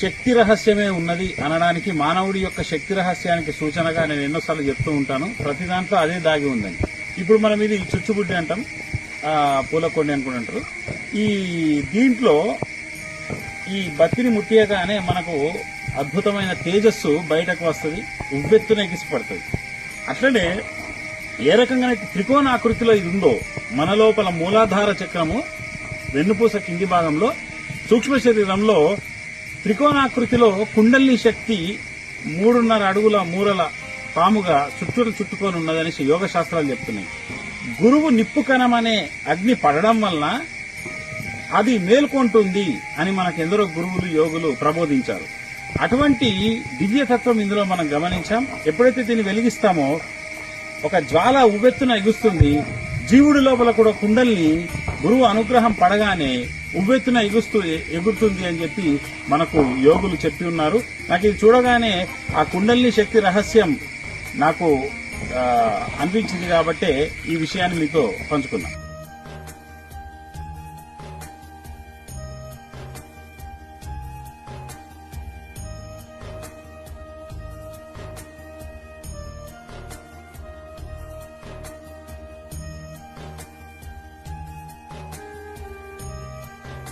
శక్తి రహస్యమే ఉన్నది అనడానికి మానవుడి యొక్క శక్తి రహస్యానికి సూచనగా నేను ఎన్నోసార్లు చెప్తూ ఉంటాను. ప్రతి దాంట్లో అదే దాగి ఉందని ఇప్పుడు మనం ఇది చుచ్చుబుడ్డి అంటాం. ఆ, పూలకొండి అనుకుంటారు ఈ దీంట్లో ఈ బత్తిని ముట్టియగానే మనకు అద్భుతమైన తేజస్సు బయటకు వస్తుంది ఉవ్వెత్తున ఎగిసిపడుతుంది. అట్లనే ఏ రకంగా త్రికోణాకృతిలో ఇది ఉందో మన లోపల మూలాధార చక్రము వెన్నుపూస కింది భాగంలో సూక్ష్మ శరీరంలో త్రికోణాకృతిలో కుండల్ని శక్తి మూడున్నర అడుగుల మూరల పాముగా చుట్టూరు చుట్టుకొని ఉన్నదని యోగ శాస్త్రాలు చెప్తున్నాయి. గురువు నిప్పు కణం అనే అగ్ని పడడం వలన అది మేల్కొంటుంది అని మనకు ఎందరో గురువులు యోగులు ప్రబోధించారు. అటువంటి దివ్యతత్వం ఇందులో మనం గమనించాం. ఎప్పుడైతే దీన్ని వెలిగిస్తామో ఒక జ్వాల ఉగెత్తున ఎగుస్తుంది. జీవుడి లోపల కూడా కుండల్ని గురువు అనుగ్రహం పడగానే ఉవ్వెత్తున ఎగుస్తూ ఎగురుతుంది అని చెప్పి మనకు యోగులు చెప్పి ఉన్నారు. నాకు ఇది చూడగానే ఆ కుండల్ని శక్తి రహస్యం నాకు అనిపించింది కాబట్టే ఈ విషయాన్ని మీతో పంచుకున్నాను.